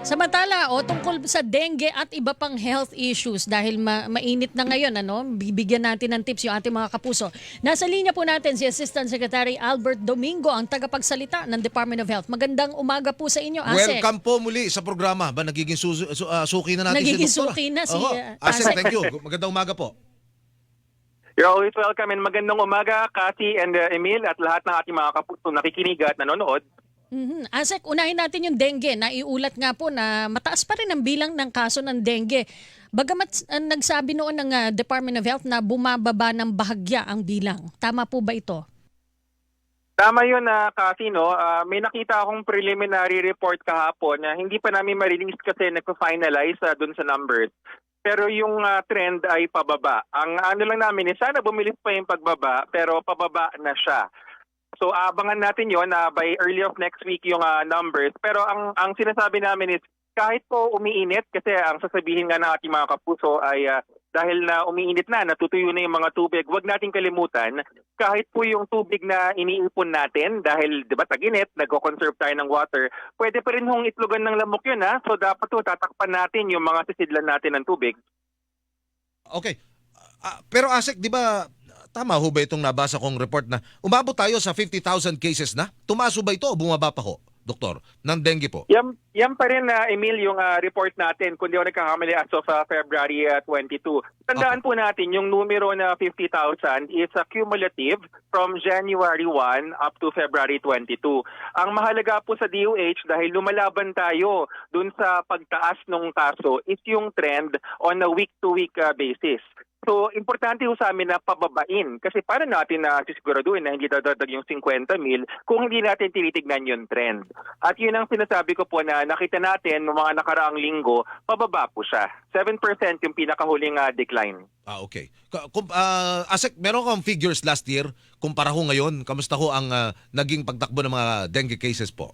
Samantala, o tungkol sa dengue at iba pang health issues dahil ma- mainit na ngayon, ano, bibigyan natin ng tips yung ating mga kapuso. Nasa linya po natin si Assistant Secretary Albert Domingo, ang tagapagsalita ng Department of Health. Magandang umaga po sa inyo, Asek. Welcome po muli sa programa. Ba nagiging su- su- ah, suki na natin Nagiging si Doktora? suki na si, Oo. ah, Asek, Asek. thank you. Magandang umaga po. You're always welcome and magandang umaga, Cathy and uh, Emil at lahat ng ating mga kapuso nakikinig at nanonood. Mhm. Asek, unahin natin yung dengue. Naiulat nga po na mataas pa rin ang bilang ng kaso ng dengue. Bagamat uh, nagsabi noon ng uh, Department of Health na bumababa ng bahagya ang bilang. Tama po ba ito? Tama yun na Cathy, no? Ah, may nakita akong preliminary report kahapon na hindi pa namin ma-release kasi nagpa-finalize uh, dun sa numbers. Pero yung ah, trend ay pababa. Ang ano lang namin, eh, sana bumilis pa yung pagbaba pero pababa na siya. So abangan natin yon na by early of next week yung ah, numbers. Pero ang ang sinasabi namin is kahit po umiinit kasi ang sasabihin nga ng mga kapuso ay ah, dahil na umiinit na, natutuyo na yung mga tubig, wag nating kalimutan kahit po yung tubig na iniipon natin dahil 'di ba tag-init, nagko-conserve tayo ng water, pwede pa rin hong itlogan ng lamok 'yun ha. So dapat to tatakpan natin yung mga sisidlan natin ng tubig. Okay. Ah, pero Asek, di ba tama ho ba itong nabasa kong report na umabot tayo sa 50,000 cases na? Tumaso ba ito o bumaba pa ho, doktor, ng dengue po? Yan, yan pa rin na Emil yung ah, report natin kung di ako nagkakamali as of ah, February ah, 22. Tandaan po natin yung numero na 50,000 is a cumulative from January 1 up to February 22. Ang mahalaga po sa DOH dahil lumalaban tayo dun sa pagtaas ng kaso is yung trend on a week-to-week ah, basis. So, importante ho sa amin na pababain. Kasi para natin na sisiguraduhin na hindi dadadag yung 50 mil kung hindi natin tinitignan yung trend. At yun ang sinasabi ko po na nakita natin noong mga nakaraang linggo, pababa po siya. 7% yung pinakahuling ah, decline. Ah, okay. Ka- Kum, ah, Asek, meron kang figures last year kumpara ho ngayon. Kamusta ho ang ah, naging pagtakbo ng mga dengue cases po?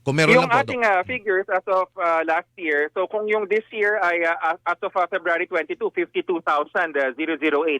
Kung meron yung lang po, ating ah, figures as of ah, last year, so kung yung this year ay ah, as of ah, February 22, 52,008,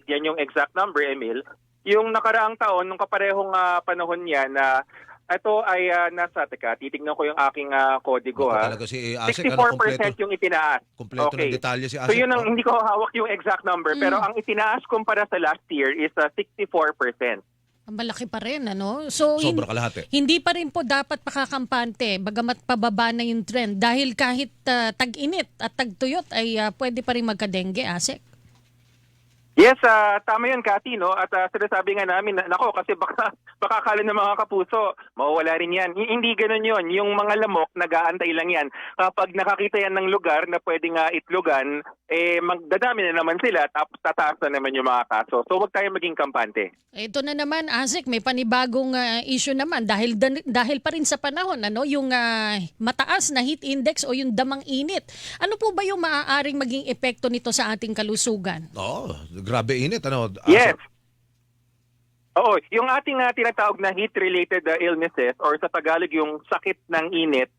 yan yung exact number, Emil. Yung nakaraang taon, nung kaparehong ah, panahon niya na ito ay ah, nasa, teka, titignan ko yung aking ah, kodigo ha. talaga si ano, 64% kompleto, yung itinaas. kompleto Okay. ng detalye si So Asek. yun ang hindi ko hawak yung exact number, pero Mm. ang itinaas kumpara sa last year is ah, 64%. Malaki pa rin, ano? So, Sobra kalahati. hindi pa rin po dapat pakakampante, bagamat pababa na yung trend. Dahil kahit ah, tag-init at tagtuyot ay ah, pwede pa rin magka-dengue, Asek. Yes, ah, tama yun, Cathy, no? At ah, sinasabi nga namin, na, nako, kasi baka, baka akala ng mga kapuso, mawawala rin yan. H- hindi ganun yun. Yung mga lamok, nag-aantay lang yan. Kapag nakakita yan ng lugar na pwede nga itlogan, eh, magdadami na naman sila, tapos tataas na naman yung mga kaso. So, huwag tayo maging kampante. Ito na naman, Asek, may panibagong ah, issue naman dahil dahil pa rin sa panahon, ano, yung ah, mataas na heat index o yung damang init. Ano po ba yung maaaring maging epekto nito sa ating kalusugan? Oo, grabe init. Ano? Yes. Oo, yung ating uh, tinatawag na heat-related uh, illnesses or sa Tagalog yung sakit ng init,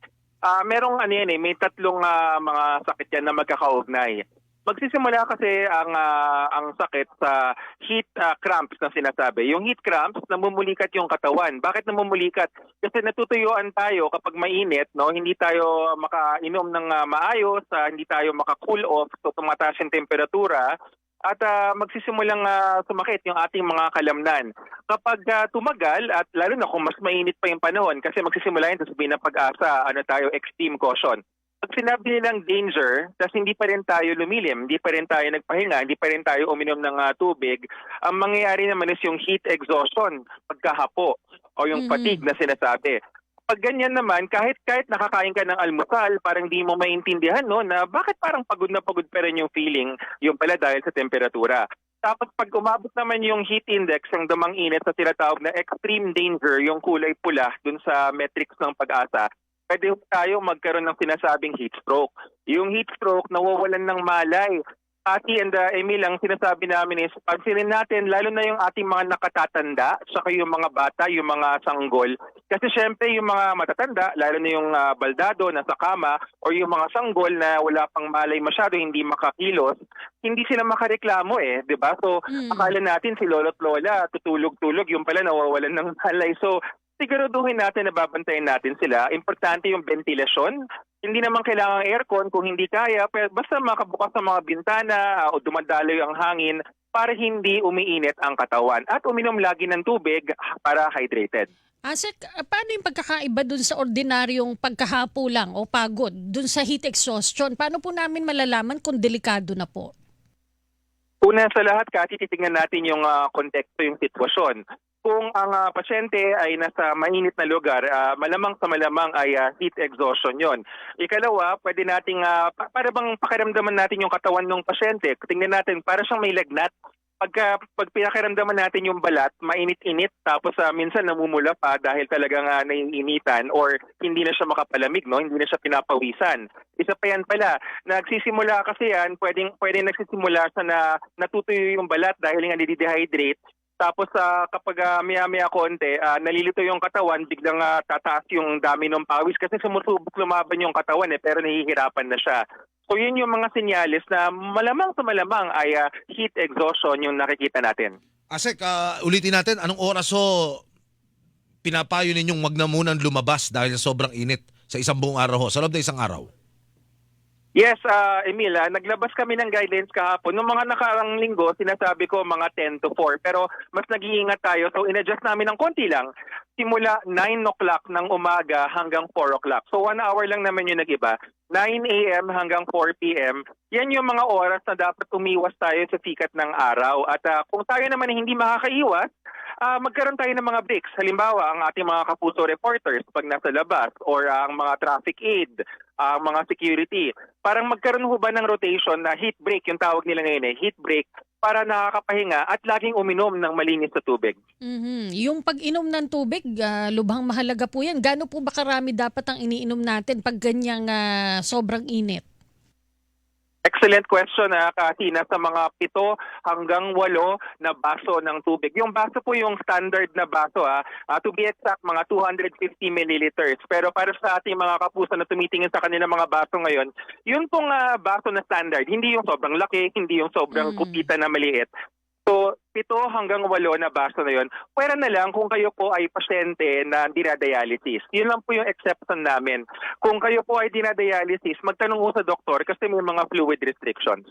ah merong ano yan eh, may tatlong ah, mga sakit yan na magkakaugnay. Magsisimula kasi ang ah, ang sakit sa heat ah, cramps na sinasabi. Yung heat cramps, namumulikat yung katawan. Bakit namumulikat? Kasi natutuyuan tayo kapag mainit, no? Hindi tayo makainom ng ah, maayos, ah, hindi tayo maka-cool off, so tumataas yung temperatura at ah, magsisimulang ah, sumakit yung ating mga kalamnan. Kapag ah, tumagal at lalo na kung mas mainit pa yung panahon kasi magsisimula yun sa sabihin ng pag-asa, ano tayo, extreme caution. Pag sinabi nilang danger, tapos hindi pa rin tayo lumilim, hindi pa rin tayo nagpahinga, hindi pa rin tayo uminom ng ah, tubig, ang mangyayari naman is yung heat exhaustion, pagkahapo o yung Mhm. fatigue na sinasabi pag ganyan naman, kahit kahit nakakain ka ng almusal, parang di mo maintindihan no na bakit parang pagod na pagod pa rin yung feeling, yung pala dahil sa temperatura. Tapos pag umabot naman yung heat index, yung damang init sa tinatawag na extreme danger, yung kulay pula dun sa metrics ng pag-asa, pwede tayo magkaroon ng sinasabing heat stroke. Yung heat stroke, nawawalan ng malay. Ati and uh, Emil, ang sinasabi namin is, pansinin natin, lalo na yung ating mga nakatatanda, saka yung mga bata, yung mga sanggol. Kasi syempre yung mga matatanda, lalo na yung ah, baldado, nasa kama, o yung mga sanggol na wala pang malay masyado, hindi makakilos, hindi sila makareklamo eh, di ba? So, Mm. akala natin si lolo't lola, tutulog-tulog, yung pala nawawalan ng malay. So, siguraduhin natin na babantayan natin sila. Importante yung ventilasyon, hindi naman kailangan aircon kung hindi kaya, pero basta makabukas ang mga bintana ah, o dumadaloy ang hangin para hindi umiinit ang katawan. At uminom lagi ng tubig para hydrated. Asek, ah, paano yung pagkakaiba dun sa ordinaryong pagkahapo lang o pagod dun sa heat exhaustion? Paano po namin malalaman kung delikado na po? Una sa lahat, Kati, titingnan natin yung ah, konteksto, yung sitwasyon. Kung ang ah, pasyente ay nasa mainit na lugar, ah, malamang sa malamang ay ah, heat exhaustion yon. Ikalawa, pwede nating, ah, pa- para bang pakiramdaman natin yung katawan ng pasyente. Tingnan natin, para siyang may lagnat. Pagka, pag pinakiramdaman natin yung balat, mainit-init, tapos ah, minsan namumula pa dahil talagang uh, naiinitan or hindi na siya makapalamig, no? hindi na siya pinapawisan. Isa pa yan pala, nagsisimula kasi yan, pwedeng, pwedeng nagsisimula sa na natutuyo yung balat dahil nga nadidehydrate. Tapos ah, kapag ah, maya-maya konti, ah, nalilito yung katawan, biglang ah, tataas yung dami ng pawis kasi sumusubok lumaban yung katawan eh, pero nahihirapan na siya. So yun yung mga senyales na malamang sa malamang ay ah, heat exhaustion yung nakikita natin. Asek, ah, ulitin natin, anong oras ho pinapayo ninyong wag na lumabas dahil sobrang init sa isang buong araw ho, sa loob ng isang araw? Yes, uh, Emil, ah, naglabas kami ng guidelines kahapon. Noong mga nakarang linggo, sinasabi ko mga 10 to 4. Pero mas nag-iingat tayo. So, in-adjust namin ng konti lang. Simula 9 o'clock ng umaga hanggang 4 o'clock. So, one hour lang naman yung nag-iba. 9 a.m. hanggang 4 p.m. Yan yung mga oras na dapat umiwas tayo sa sikat ng araw. At ah, kung tayo naman hindi makakaiwas, ah, magkaroon tayo ng mga breaks. Halimbawa, ang ating mga kapuso reporters pag nasa labas or ah, ang mga traffic aid, ang mga security. Parang magkaroon ho ba ng rotation na heat break, yung tawag nila ngayon eh, heat break, para nakakapahinga at laging uminom ng malinis na tubig. Mhm. Yung pag-inom ng tubig, ah, lubhang mahalaga po yan. Gaano po ba karami dapat ang iniinom natin pag ganyang ah, sobrang init? Excellent question na kasi nasa mga pito hanggang walo na baso ng tubig. Yung baso po yung standard na baso ah, Ah, to be exact mga 250 milliliters. Pero para sa ating mga kapuso na tumitingin sa kanilang mga baso ngayon, yun pong ah, baso na standard, hindi yung sobrang laki, hindi yung sobrang Mm. kupita na maliit. So, pito hanggang walo na baso na yun. Pwera na lang kung kayo po ay pasyente na dinadialysis. Yun lang po yung exception namin. Kung kayo po ay dinadialysis, magtanong po sa doktor kasi may mga fluid restrictions.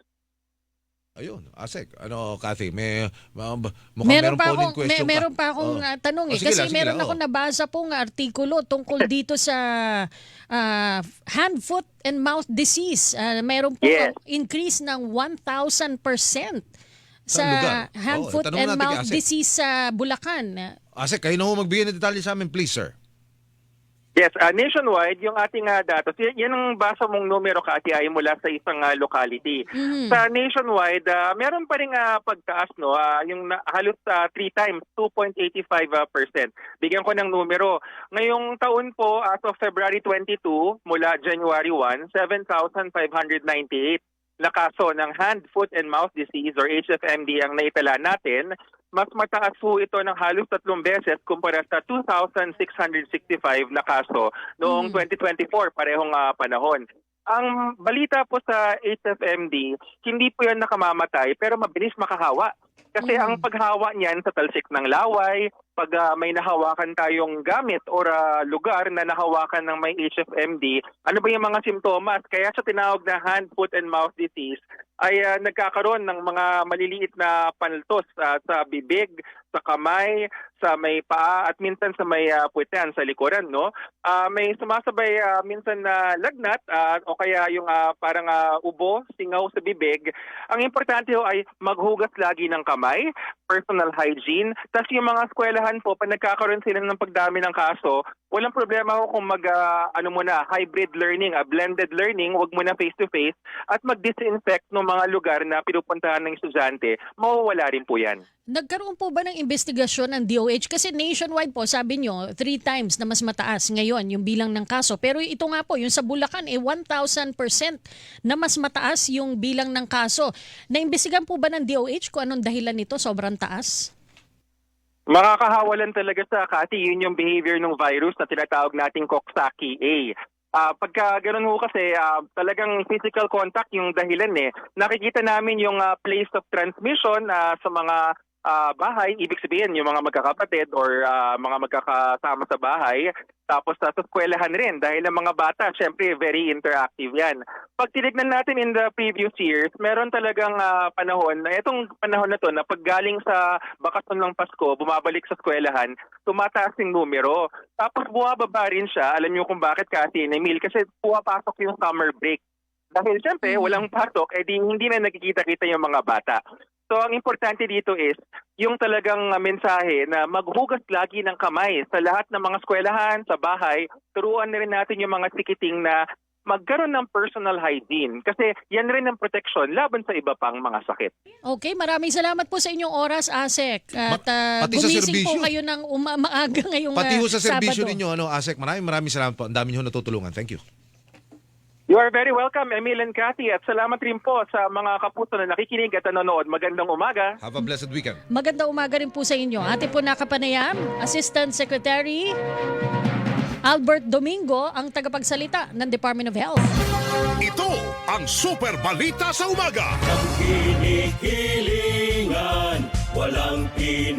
Ayun, Asek, ano, Kathy, may, ma- mukhang meron meron pa akong question may, meron pa akong Oo. ah, tanong Oh, eh sige kasi lang, sige meron lang, ako oh. nabasa pong artikulo tungkol dito sa ah, hand foot and mouth disease. Ah, meron po Yes. increase ng 1000% sa lugar? hand Oo, foot tanong and natin kay mouth Asek. disease sa Bulacan. Asek, kayo na ho magbigay ng detalye sa amin, please, sir. Yes, uh, nationwide, yung ating uh, datos, yan, yan ang basa mong numero ka ay mula sa isang uh, locality. Mhm. Sa nationwide, uh, meron pa rin uh, pagtaas, no? Uh, yung na, halos uh, three times, 2.85%. uh, percent. Bigyan ko ng numero. Ngayong taon po, as of February 22, mula January 1, 7,598 na kaso ng hand, foot, and mouth disease or HFMD ang naitala natin. Mas mataas po ito ng halos tatlong beses kumpara sa 2,665 na kaso noong Mm. 2024, parehong ah, panahon. Ang balita po sa HFMD, hindi po yan nakamamatay pero mabilis makahawa. Kasi Mm. ang paghawa niyan sa talsik ng laway, pag ah, may nahawakan tayong gamit or ah, lugar na nahawakan ng may HFMD, ano ba yung mga simptomas? Kaya sa tinawag na hand, foot, and mouth disease, ay ah, nagkakaroon ng mga maliliit na panaltos ah, sa bibig, sa kamay, sa may paa at minsan sa may uh, puwetan sa likuran no? Ah, may sumasabay ah, minsan na lagnat ah, o kaya yung ah, parang ah, ubo singaw sa bibig. Ang importante ho ay maghugas lagi ng kamay personal hygiene. Tapos yung mga eskwelahan po pag nagkakaroon sila ng pagdami ng kaso walang problema ho kung mag ah, ano muna hybrid learning a blended learning wag muna face to face at mag-disinfect ng mga lugar na pinupuntahan ng estudyante mawawala rin po yan. Nagkaroon po ba ng investigasyon ng DOH? Kasi nationwide po, sabi nyo, three times na mas mataas ngayon yung bilang ng kaso. Pero ito nga po, yung sa Bulacan, eh, 1,000% na mas mataas yung bilang ng kaso. Naimbestigan po ba ng DOH kung anong dahilan nito? Sobrang taas? Makakahawalan talaga sa kasi yun yung behavior ng virus na tinatawag nating Coxsackie-A. Ah, pagka ganun ho kasi, ah, talagang physical contact yung dahilan eh. Nakikita namin yung ah, place of transmission ah, sa mga ah, bahay, ibig sabihin yung mga magkakapatid or ah, mga magkakasama sa bahay, tapos sa sa eskwelahan rin dahil ang mga bata, syempre very interactive yan. Pag tinignan natin in the previous years, meron talagang ah, panahon, na itong panahon na to na pag galing sa bakasyon ng Pasko, bumabalik sa eskwelahan, tumataas yung numero. Tapos bumababa rin siya, alam niyo kung bakit kasi, Emil, kasi pumapasok yung summer break. Dahil syempre, Mm. walang pasok, edi hindi na nakikita-kita yung mga bata. So ang importante dito is yung talagang uh, mensahe na maghugas lagi ng kamay sa lahat ng mga eskwelahan, sa bahay. Turuan na rin natin yung mga sikiting na magkaroon ng personal hygiene kasi yan rin ang protection laban sa iba pang mga sakit. Okay, maraming salamat po sa inyong oras, Asek. At ah, pati sa gumising po kayo ng uma- maaga ngayong Pati ho ah, sa serbisyo Sabado. ninyo, ano, ASEC, maraming maraming salamat po. Ang dami nyo natutulungan. Thank you. You are very welcome, Emil and Cathy. At salamat rin po sa mga kapuso na nakikinig at nanonood. Magandang umaga. Have a blessed weekend. Magandang umaga rin po sa inyo. Ate po nakapanayam, Assistant Secretary Albert Domingo, ang tagapagsalita ng Department of Health. Ito ang Super Balita sa Umaga. Kinikilingan, walang pinoprotektahan.